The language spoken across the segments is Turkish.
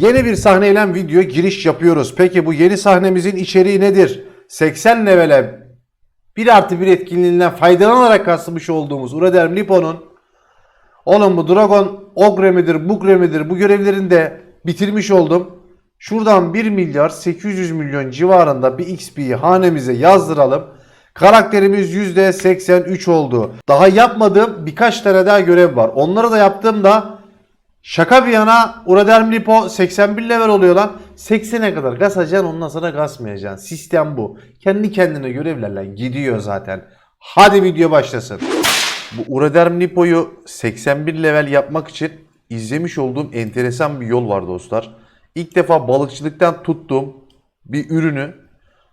Yeni bir sahneyle video giriş yapıyoruz. Peki bu yeni sahnemizin içeriği nedir? 80 levele 1 artı 1 etkinliğinden faydalanarak kasmış olduğumuz Uraderm Lipo'nun Oğlum bu Dragon Ogre midir, Bugre midir bu görevlerini de bitirmiş oldum. Şuradan 1 milyar 800 milyon civarında bir XP'yi hanemize yazdıralım. Karakterimiz %83 oldu. Daha yapmadığım birkaç tane daha görev var. Onları da yaptığımda şaka bir yana Uraderm Lipo 81 level oluyor lan. 80'e kadar kasacaksın ondan sonra kasmayacaksın. Sistem bu. Kendi kendine görevlerle gidiyor zaten. Hadi video başlasın. Bu Uraderm Lipo'yu 81 level yapmak için izlemiş olduğum enteresan bir yol var dostlar. İlk defa balıkçılıktan tuttuğum bir ürünü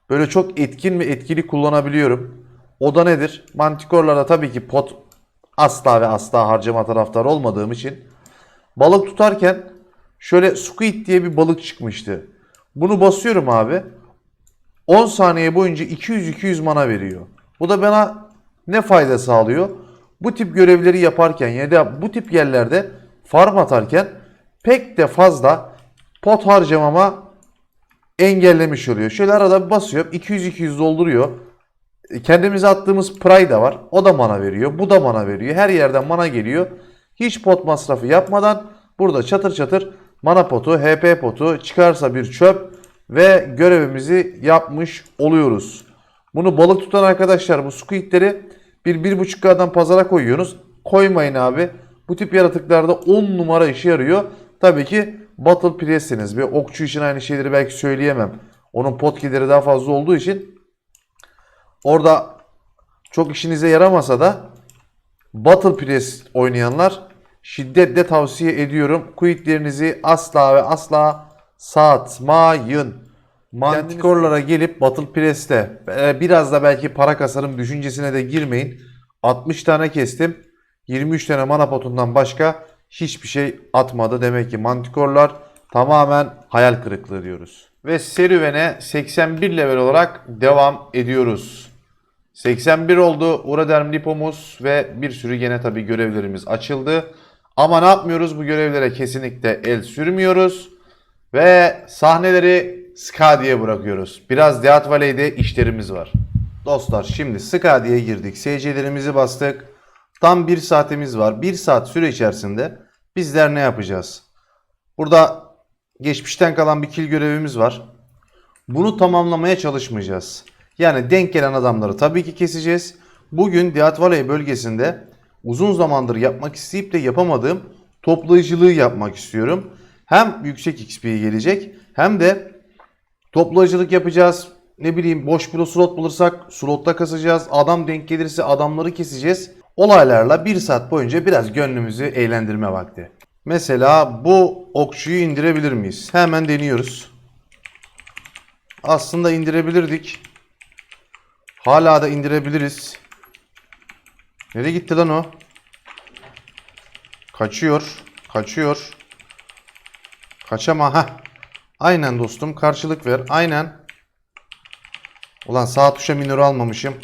böyle çok etkin ve etkili kullanabiliyorum. O da nedir? Manticore'larda tabii ki pot asla ve asla harcama taraftarı olmadığım için balık tutarken şöyle squid diye bir balık çıkmıştı. Bunu basıyorum abi. 10 saniye boyunca 200-200 mana veriyor. Bu da bana ne fayda sağlıyor? Bu tip görevleri yaparken ya da bu tip yerlerde farm atarken pek de fazla pot harcamama engellemiş oluyor. Şöyle arada bir basıyorum 200-200 dolduruyor. E, Kendimize attığımız Pride da var. O da mana veriyor. Bu da mana veriyor. Her yerden mana geliyor. Hiç pot masrafı yapmadan burada çatır çatır mana potu, HP potu çıkarsa bir çöp ve görevimizi yapmış oluyoruz. Bunu balık tutan arkadaşlar bu squidleri bir, bir buçuk kadar pazara koyuyorsunuz. Koymayın abi. Bu tip yaratıklarda 10 numara işe yarıyor. Tabii ki Battle Press'siniz. Bir okçu için aynı şeyleri belki söyleyemem. Onun pot gideri daha fazla olduğu için orada çok işinize yaramasa da Battle Press oynayanlar şiddetle tavsiye ediyorum. Quitlerinizi asla ve asla satmayın. Manticore'lara gelip Battle Press'te e, biraz da belki para kasarım düşüncesine de girmeyin. 60 tane kestim. 23 tane mana potundan başka hiçbir şey atmadı. Demek ki Manticore'lar tamamen hayal kırıklığı diyoruz. Ve serüvene 81 level olarak devam ediyoruz. 81 oldu Uraderm Lipomuz ve bir sürü gene tabi görevlerimiz açıldı. Ama ne yapmıyoruz? Bu görevlere kesinlikle el sürmüyoruz. Ve sahneleri Skadi'ye bırakıyoruz. Biraz Death Valley'de işlerimiz var. Dostlar şimdi Skadi'ye girdik. SC'lerimizi bastık. Tam bir saatimiz var. Bir saat süre içerisinde bizler ne yapacağız? Burada geçmişten kalan bir kill görevimiz var. Bunu tamamlamaya çalışmayacağız. Yani denk gelen adamları tabii ki keseceğiz. Bugün Valley bölgesinde uzun zamandır yapmak isteyip de yapamadığım toplayıcılığı yapmak istiyorum. Hem yüksek XP gelecek hem de toplayıcılık yapacağız. Ne bileyim boş bir slot bulursak slotta kasacağız. Adam denk gelirse adamları keseceğiz. Olaylarla bir saat boyunca biraz gönlümüzü eğlendirme vakti. Mesela bu okçuyu indirebilir miyiz? Hemen deniyoruz. Aslında indirebilirdik. Hala da indirebiliriz. Nereye gitti lan o? Kaçıyor. Kaçıyor. Kaçama ha. Aynen dostum karşılık ver. Aynen. Ulan sağ tuşa minör almamışım.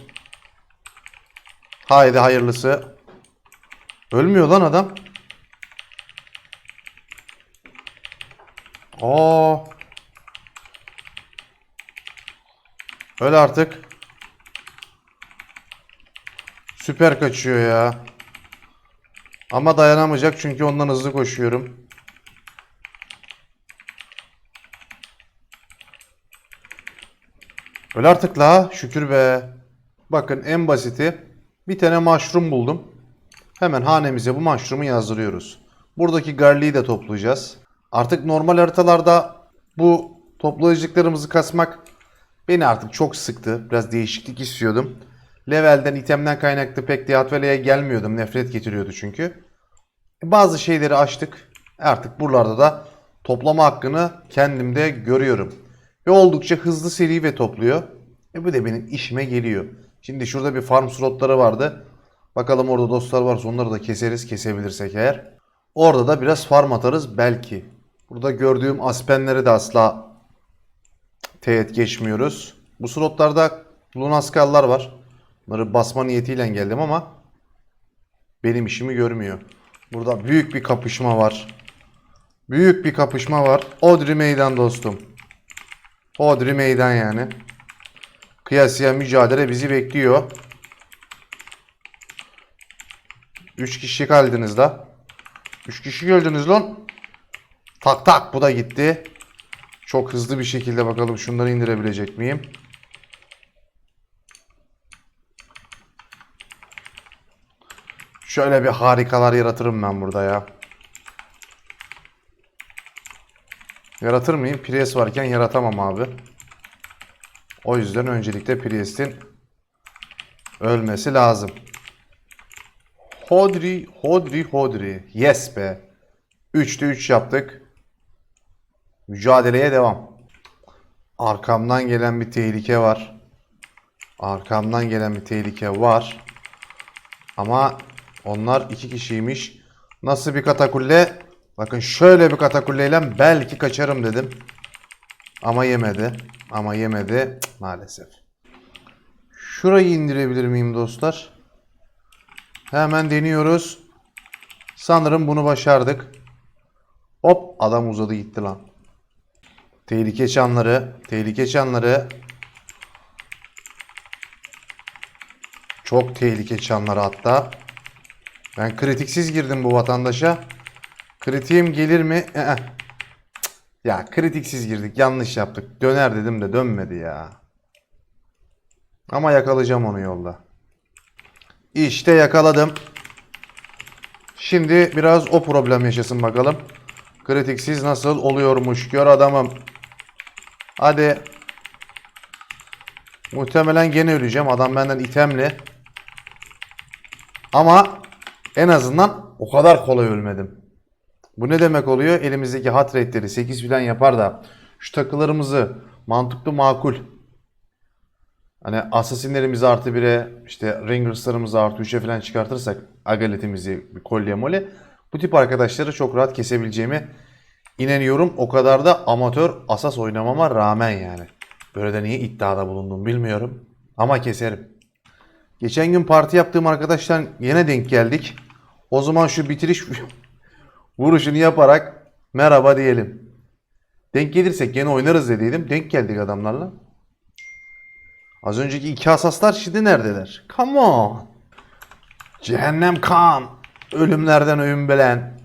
Haydi hayırlısı. Ölmüyor lan adam. Aa. Öl artık. Süper kaçıyor ya. Ama dayanamayacak çünkü ondan hızlı koşuyorum. Öl artık la. Şükür be. Bakın en basiti. Bir tane mushroom buldum. Hemen hanemize bu mushroom'u yazdırıyoruz. Buradaki garliği de toplayacağız. Artık normal haritalarda bu toplayıcılıklarımızı kasmak beni artık çok sıktı. Biraz değişiklik istiyordum. Levelden, itemden kaynaklı pek Deathvalley'e gelmiyordum. Nefret getiriyordu çünkü. Bazı şeyleri açtık. Artık buralarda da toplama hakkını kendimde görüyorum. Ve oldukça hızlı seri ve topluyor. E bu da benim işime geliyor. Şimdi şurada bir farm slotları vardı. Bakalım orada dostlar varsa onları da keseriz kesebilirsek eğer. Orada da biraz farm atarız belki. Burada gördüğüm aspenleri de asla teğet geçmiyoruz. Bu slotlarda lunaskallar var. Bunları basma niyetiyle geldim ama benim işimi görmüyor. Burada büyük bir kapışma var. Büyük bir kapışma var. Odri meydan dostum. Odri meydan yani. Kıyasıya mücadele bizi bekliyor. 3 kişi kaldınız da. 3 kişi öldünüz lan. Tak tak bu da gitti. Çok hızlı bir şekilde bakalım şunları indirebilecek miyim? Şöyle bir harikalar yaratırım ben burada ya. Yaratır mıyım? Priest varken yaratamam abi. O yüzden öncelikle Priest'in ölmesi lazım. Hodri, Hodri, Hodri. Yes be. 3'te 3 yaptık. Mücadeleye devam. Arkamdan gelen bir tehlike var. Arkamdan gelen bir tehlike var. Ama onlar iki kişiymiş. Nasıl bir katakulle? Bakın şöyle bir katakulleyle belki kaçarım dedim. Ama yemedi. Ama yemedi. Maalesef. Şurayı indirebilir miyim dostlar? Hemen deniyoruz. Sanırım bunu başardık. Hop adam uzadı gitti lan. Tehlike çanları. Tehlike çanları. Çok tehlike çanları hatta. Ben kritiksiz girdim bu vatandaşa. Kritiğim gelir mi? Ee. Cık. Ya kritiksiz girdik. Yanlış yaptık. Döner dedim de dönmedi ya. Ama yakalayacağım onu yolda. İşte yakaladım. Şimdi biraz o problem yaşasın bakalım. Kritiksiz nasıl oluyormuş. Gör adamım. Hadi. Muhtemelen gene öleceğim. Adam benden itemli. Ama en azından o kadar kolay ölmedim. Bu ne demek oluyor? Elimizdeki hat rate'leri 8 falan yapar da şu takılarımızı mantıklı makul hani asasinlerimizi artı 1'e işte Rangers'larımızı artı 3'e falan çıkartırsak agaletimizi kolye mole bu tip arkadaşları çok rahat kesebileceğimi inanıyorum. O kadar da amatör asas oynamama rağmen yani. Böyle de niye iddiada bulundum bilmiyorum. Ama keserim. Geçen gün parti yaptığım arkadaşlar yine denk geldik. O zaman şu bitiriş vuruşunu yaparak merhaba diyelim. Denk gelirsek gene oynarız dediydim. Denk geldik adamlarla. Az önceki iki asaslar şimdi neredeler? Come on. Cehennem kan. Ölümlerden öğün belen.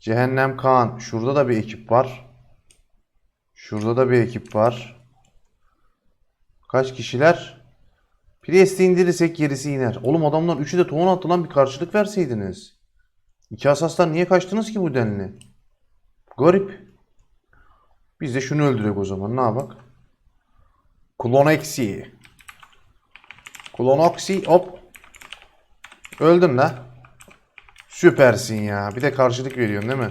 Cehennem kan. Şurada da bir ekip var. Şurada da bir ekip var. Kaç kişiler? Priest'i indirirsek gerisi iner. Oğlum adamlar üçü de tohum attı lan bir karşılık verseydiniz. İki asaslar niye kaçtınız ki bu denli? Garip. Biz de şunu öldürek o zaman. Ne yapak? Kloneksi. Klonoksi hop. Öldün la. Süpersin ya. Bir de karşılık veriyorsun değil mi?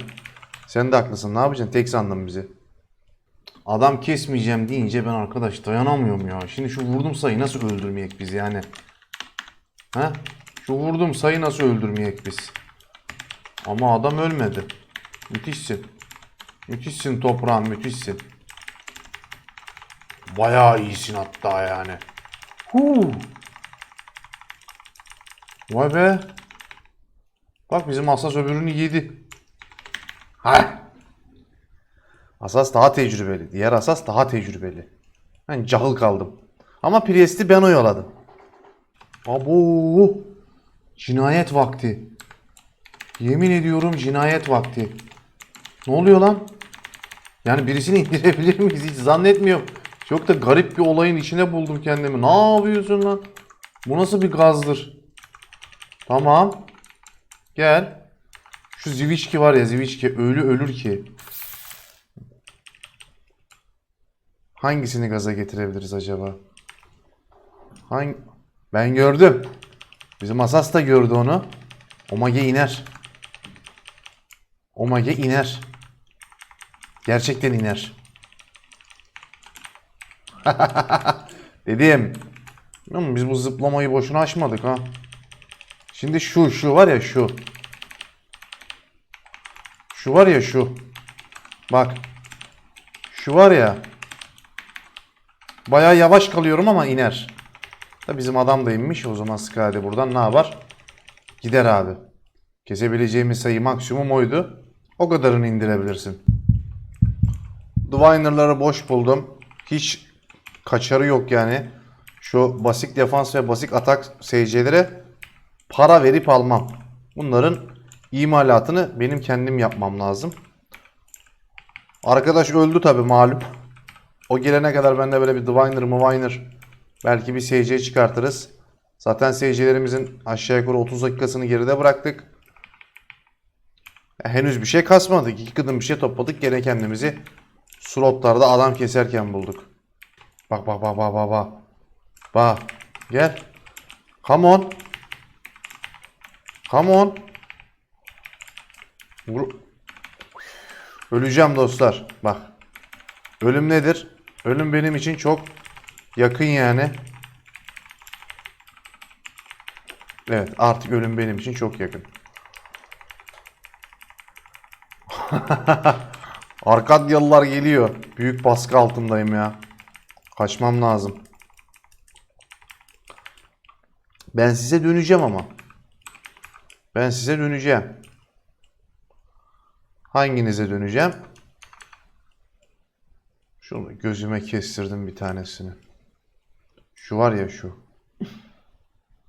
Sen de haklısın. Ne yapacaksın? Tek sandın bizi. Adam kesmeyeceğim deyince ben arkadaş dayanamıyorum ya. Şimdi şu vurdum sayı nasıl öldürmeyek biz yani? Ha? Şu vurdum sayı nasıl öldürmeyek biz? Ama adam ölmedi. Müthişsin. Müthişsin toprağın müthişsin. Bayağı iyisin hatta yani. Huu. Vay be. Bak bizim Asas öbürünü yedi. Ha. Asas daha tecrübeli. Diğer Asas daha tecrübeli. Ben cahil kaldım. Ama Priest'i ben oyaladım. Abo. Cinayet vakti. Yemin ediyorum cinayet vakti. Ne oluyor lan? Yani birisini indirebilir miyiz? Hiç zannetmiyorum. Çok da garip bir olayın içine buldum kendimi. Ne yapıyorsun lan? Bu nasıl bir gazdır? Tamam. Gel. Şu Zivişki var ya Zivişki ölü ölür ki. Hangisini gaza getirebiliriz acaba? Hangi... Ben gördüm. Bizim Asas da gördü onu. Omage iner. Omage iner. Gerçekten iner. Dedim. Biz bu zıplamayı boşuna açmadık ha. Şimdi şu şu var ya şu. Şu var ya şu. Bak. Şu var ya. Bayağı yavaş kalıyorum ama iner. Da bizim adam da inmiş. O zaman Skadi buradan ne yapar? Gider abi. Kesebileceğimiz sayı maksimum oydu. O kadarını indirebilirsin. Diviner'ları boş buldum. Hiç kaçarı yok yani. Şu basit defans ve basit atak SC'lere para verip almam. Bunların imalatını benim kendim yapmam lazım. Arkadaş öldü tabi malum. O gelene kadar ben de böyle bir Diviner, Miviner belki bir SC çıkartırız. Zaten SC'lerimizin aşağı yukarı 30 dakikasını geride bıraktık. Henüz bir şey kasmadık. İki kadın bir şey topladık. Gene kendimizi slotlarda adam keserken bulduk. Bak bak bak bak bak bak. Bak. Gel. Come on. Come on. Öleceğim dostlar. Bak. Ölüm nedir? Ölüm benim için çok yakın yani. Evet artık ölüm benim için çok yakın. Arkadyalılar geliyor. Büyük baskı altındayım ya. Kaçmam lazım. Ben size döneceğim ama. Ben size döneceğim. Hanginize döneceğim? Şunu gözüme kestirdim bir tanesini. Şu var ya şu.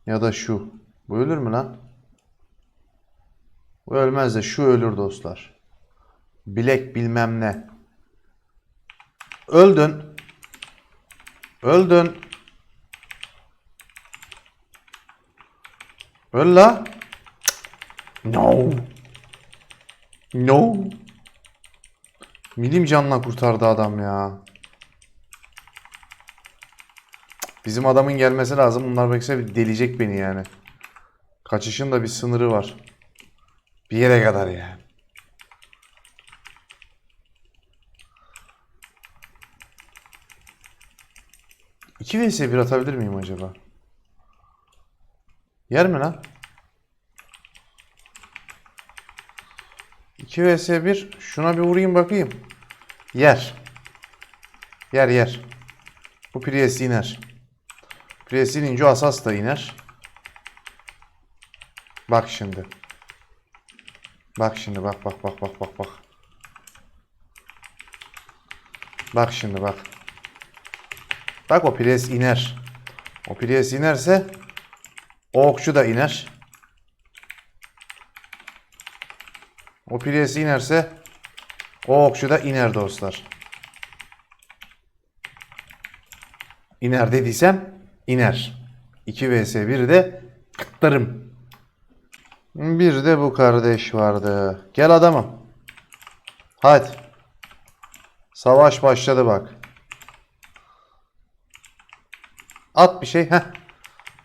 Ya da şu. Bu ölür mü lan? Bu ölmez de şu ölür dostlar. Bilek bilmem ne. Öldün. Öldün. Öl la. No. No. Milim canla kurtardı adam ya. Bizim adamın gelmesi lazım. Bunlar bekse bir delecek beni yani. Kaçışın da bir sınırı var. Bir yere kadar yani. İki vs 1 atabilir miyim acaba? Yer mi lan? 2 vs 1 şuna bir vurayım bakayım. Yer. Yer yer. Bu Prius iner. Prius inince asas da iner. Bak şimdi. Bak şimdi bak bak bak bak bak bak. Bak şimdi bak. Bak o Prius iner. O Prius inerse o okçu da iner. O Prius inerse o okçu da iner dostlar. İner dediysem iner. 2 vs 1 de kıtlarım. Bir de bu kardeş vardı. Gel adamım. Hadi. Savaş başladı bak. At bir şey. Heh.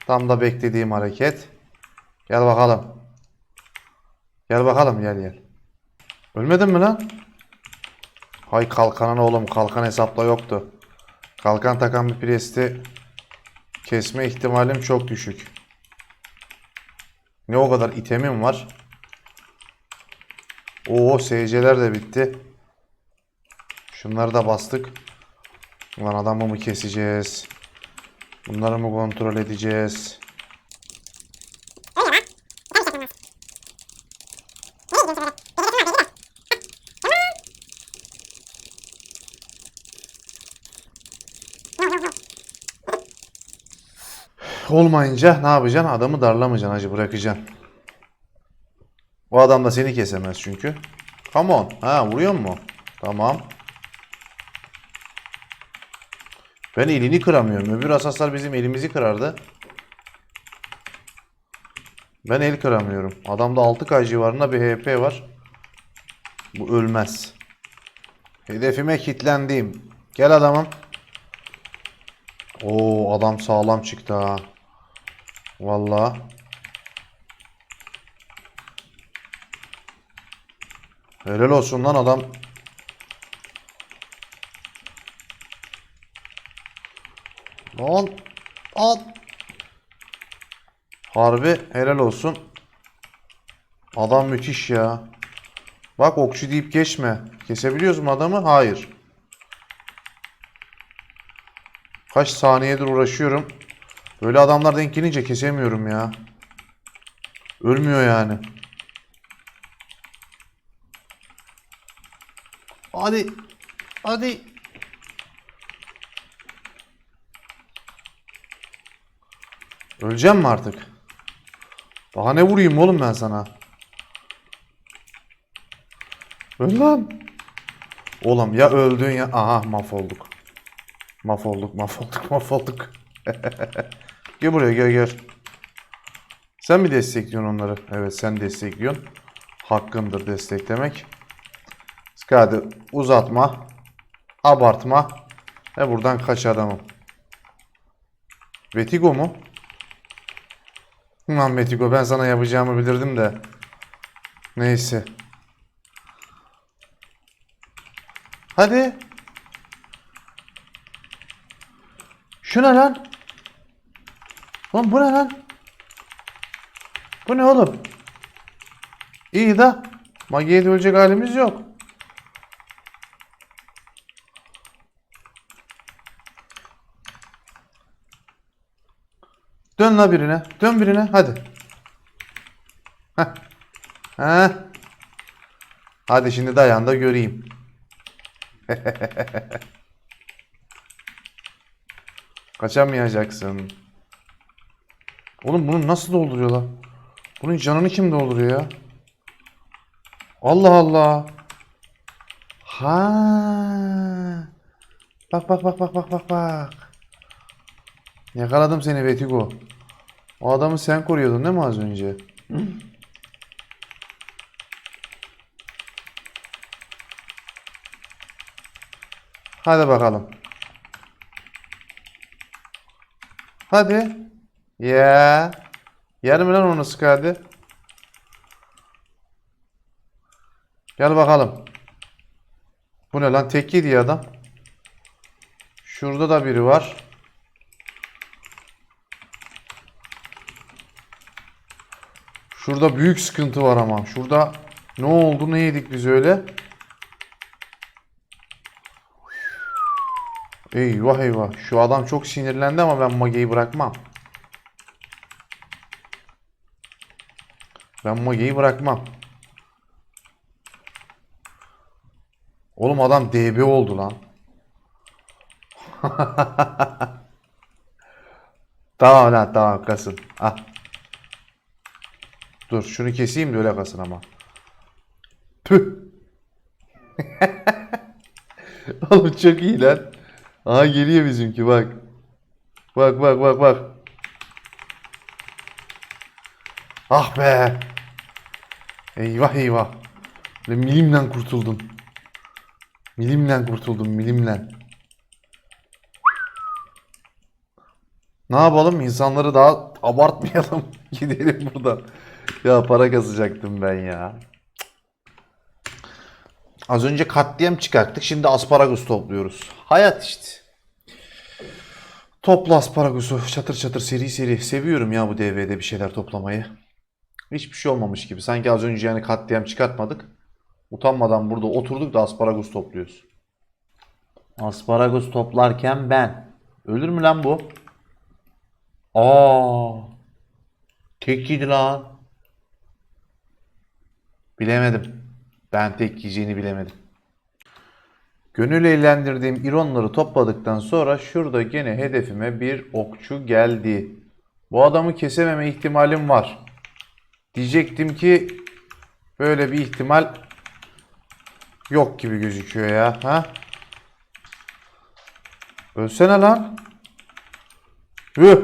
Tam da beklediğim hareket. Gel bakalım. Gel bakalım gel gel. Ölmedin mi lan? Hay kalkanan oğlum. Kalkan hesapla yoktu. Kalkan takan bir presti kesme ihtimalim çok düşük. Ne o kadar itemim var. Oo SC'ler de bitti. Şunları da bastık. Ulan adamı mı keseceğiz? Bunları mı kontrol edeceğiz? Olmayınca ne yapacaksın? Adamı darlamayacaksın hacı bırakacaksın. O adam da seni kesemez çünkü. Come on. Ha vuruyor mu? Tamam. Ben elini kıramıyorum. Öbür asaslar bizim elimizi kırardı. Ben el kıramıyorum. Adamda 6K civarında bir HP var. Bu ölmez. Hedefime kilitlendim. Gel adamım. Oo adam sağlam çıktı ha. Vallahi. Helal olsun lan adam. Lan. Al. Harbi helal olsun. Adam müthiş ya. Bak okçu deyip geçme. Kesebiliyoruz mu adamı? Hayır. Kaç saniyedir uğraşıyorum. Böyle adamlar denk gelince kesemiyorum ya. Ölmüyor yani. Hadi. Hadi. Öleceğim mi artık? Daha ne vurayım oğlum ben sana? Öl lan. Oğlum ya öldün ya... Aha mahvolduk. Mahvolduk, mahvolduk, mahvolduk. gel buraya gel gel. Sen mi destekliyorsun onları? Evet sen destekliyorsun. Hakkındır desteklemek. Hadi uzatma. Abartma. Ve buradan kaç adamım. Vetigo mu? Lan Vetigo ben sana yapacağımı bilirdim de. Neyse. Hadi. Şu ne lan? Bu ne lan? Bu ne oğlum? İyi de Magi'ye de ölecek halimiz yok. Dön la birine. Dön birine. Hadi. Heh. Heh. Hadi şimdi dayan da göreyim. Kaçamayacaksın. Oğlum bunu nasıl dolduruyorlar? Bunun canını kim dolduruyor ya? Allah Allah. Ha. Bak bak bak bak bak bak bak. Yakaladım seni Betigo. O adamı sen koruyordun değil mi az önce? Hadi bakalım. Hadi. Ya. Yer mi lan onu sık hadi. Gel bakalım. Bu ne lan? Tek yedi adam. Şurada da biri var. Şurada büyük sıkıntı var ama. Şurada ne oldu ne yedik biz öyle? Eyvah eyvah. Şu adam çok sinirlendi ama ben Mage'yi bırakmam. Ben Mage'yi bırakmam. Oğlum adam DB oldu lan. tamam lan tamam kasın. Ah. Dur şunu keseyim de öyle kasın ama. Tüh. Oğlum çok iyi lan. Aha geliyor bizimki bak. Bak bak bak bak. Ah be. Eyvah eyvah. Ve milimle kurtuldum. Milimle kurtuldum milimle. Ne yapalım? İnsanları daha abartmayalım. Gidelim buradan. Ya para kazacaktım ben ya. Az önce katliam çıkarttık. Şimdi asparagus topluyoruz. Hayat işte. Topla asparagusu. Çatır çatır seri seri. Seviyorum ya bu DV'de bir şeyler toplamayı. Hiçbir şey olmamış gibi. Sanki az önce yani katliam çıkartmadık. Utanmadan burada oturduk da asparagus topluyoruz. Asparagus toplarken ben. Ölür mü lan bu? Aa. Tek yedi lan. Bilemedim. Ben tek yiyeceğini bilemedim. Gönül eğlendirdiğim ironları topladıktan sonra şurada gene hedefime bir okçu geldi. Bu adamı kesememe ihtimalim var. Diyecektim ki böyle bir ihtimal yok gibi gözüküyor ya. Ha? Ölsene lan. Hüh.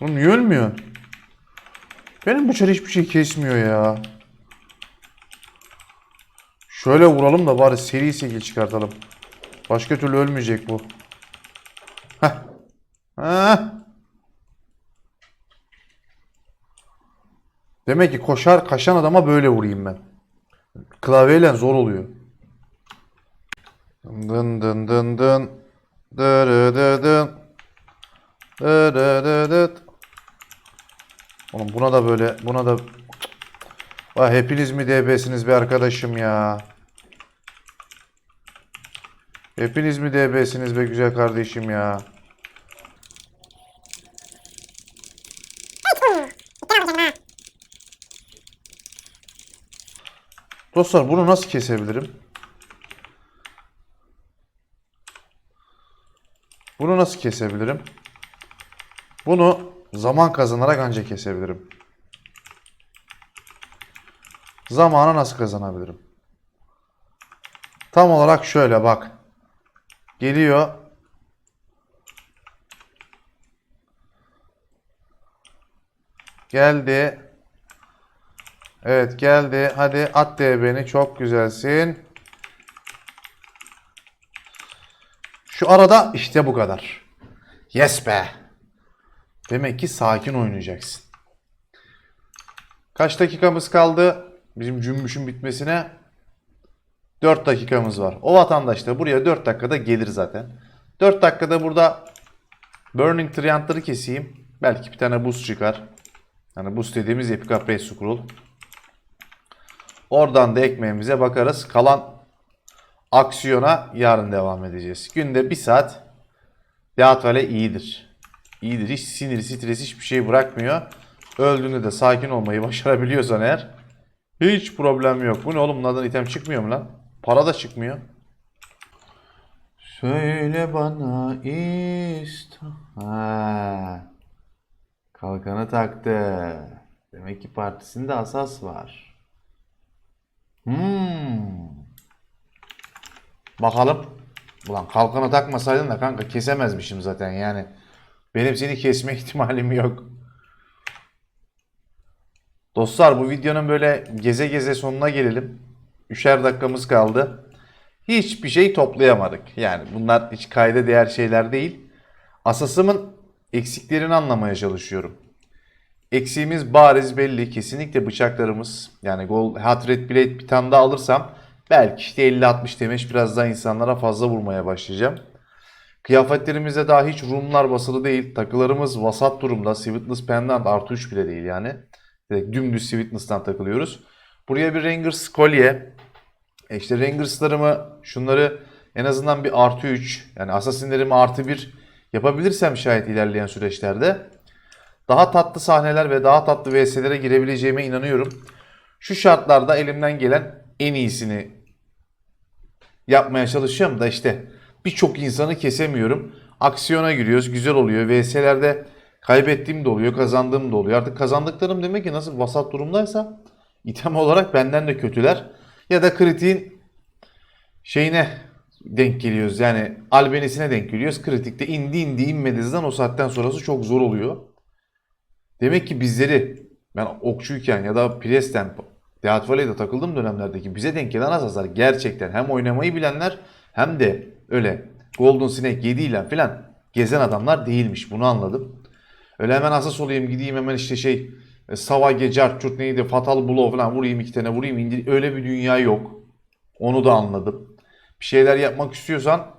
Oğlum niye ölmüyorsun? Benim bu çar hiçbir şey kesmiyor ya. Şöyle vuralım da bari seri şekil çıkartalım. Başka türlü ölmeyecek bu. Heh. Heh. Demek ki koşar kaşan adama böyle vurayım ben. Klavyeyle zor oluyor. Dın dın dın dın. Dırı dı dın. Dırı dı dıt. Oğlum buna da böyle buna da Vay hepiniz mi DB'siniz be arkadaşım ya? Hepiniz mi DB'siniz be güzel kardeşim ya? Dostlar bunu nasıl kesebilirim? Bunu nasıl kesebilirim? Bunu zaman kazanarak anca kesebilirim. Zamanı nasıl kazanabilirim? Tam olarak şöyle bak. Geliyor. Geldi. Evet geldi. Hadi at beni. Çok güzelsin. Şu arada işte bu kadar. Yes be. Demek ki sakin oynayacaksın. Kaç dakikamız kaldı? Bizim cümbüşün bitmesine 4 dakikamız var. O vatandaş da buraya 4 dakikada gelir zaten. 4 dakikada burada Burning Triant'ları keseyim. Belki bir tane boost çıkar. Yani boost dediğimiz Epic Upgrade Scroll. Oradan da ekmeğimize bakarız. Kalan aksiyona yarın devam edeceğiz. Günde bir saat Deat Valley iyidir. İyidir. Hiç sinir, stres hiçbir şey bırakmıyor. Öldüğünde de sakin olmayı başarabiliyorsan eğer hiç problem yok. Bu ne oğlum bunlardan item çıkmıyor mu lan? Para da çıkmıyor. Söyle bana ist. Ha. Kalkanı taktı. Demek ki partisinde asas var. Hmm. Bakalım. Ulan kalkanı takmasaydın da kanka kesemezmişim zaten yani. Benim seni kesme ihtimalim yok. Dostlar bu videonun böyle geze geze sonuna gelelim. Üçer dakikamız kaldı. Hiçbir şey toplayamadık. Yani bunlar hiç kayda değer şeyler değil. Asasımın eksiklerini anlamaya çalışıyorum. Eksiğimiz bariz belli. Kesinlikle bıçaklarımız yani Gold Hot Red Blade bir tane daha alırsam belki işte 50-60 demiş biraz daha insanlara fazla vurmaya başlayacağım. Kıyafetlerimizde daha hiç Rumlar basılı değil. Takılarımız vasat durumda. Sweetness Pendant artı 3 bile değil yani. Direkt dümdüz Sweetness'tan takılıyoruz. Buraya bir Rangers kolye. E işte Rangers'larımı şunları en azından bir artı 3 yani Assassin'lerimi artı 1 yapabilirsem şayet ilerleyen süreçlerde daha tatlı sahneler ve daha tatlı VS'lere girebileceğime inanıyorum. Şu şartlarda elimden gelen en iyisini yapmaya çalışıyorum da işte birçok insanı kesemiyorum. Aksiyona giriyoruz. Güzel oluyor. VS'lerde kaybettiğim de oluyor. Kazandığım da oluyor. Artık kazandıklarım demek ki nasıl vasat durumdaysa item olarak benden de kötüler. Ya da kritiğin şeyine denk geliyoruz. Yani albenisine denk geliyoruz. Kritikte indi indi inmedizden o saatten sonrası çok zor oluyor. Demek ki bizleri ben okçuyken ya da presten Deat Valley'de takıldığım dönemlerdeki bize denk gelen asaslar gerçekten hem oynamayı bilenler hem de öyle Golden Snake 7 ile falan gezen adamlar değilmiş. Bunu anladım. Öyle hemen asas olayım gideyim hemen işte şey e, Savage, Carchurt neydi Fatal Blow falan vurayım iki tane vurayım indir. Öyle bir dünya yok. Onu da anladım. Bir şeyler yapmak istiyorsan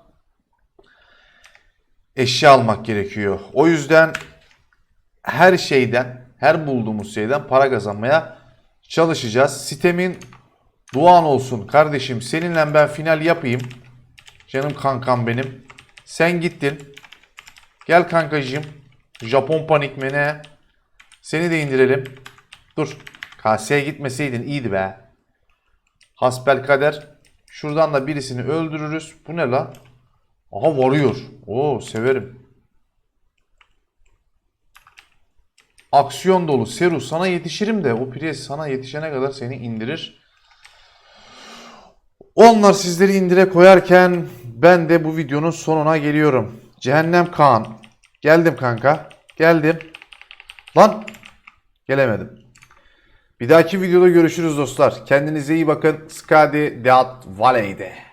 eşya almak gerekiyor. O yüzden her şeyden, her bulduğumuz şeyden para kazanmaya çalışacağız. Sitemin duan olsun kardeşim. Seninle ben final yapayım. Canım kankam benim. Sen gittin. Gel kankacığım. Japon panik mi ne? Seni de indirelim. Dur. KS'ye gitmeseydin iyiydi be. Hasbel kader. Şuradan da birisini öldürürüz. Bu ne la? Aha varıyor. Oo severim. Aksiyon dolu. Seru sana yetişirim de o Prius sana yetişene kadar seni indirir. Onlar sizleri indire koyarken ben de bu videonun sonuna geliyorum. Cehennem Kaan. Geldim kanka. Geldim. Lan. Gelemedim. Bir dahaki videoda görüşürüz dostlar. Kendinize iyi bakın. Skadi Deat Valley'de.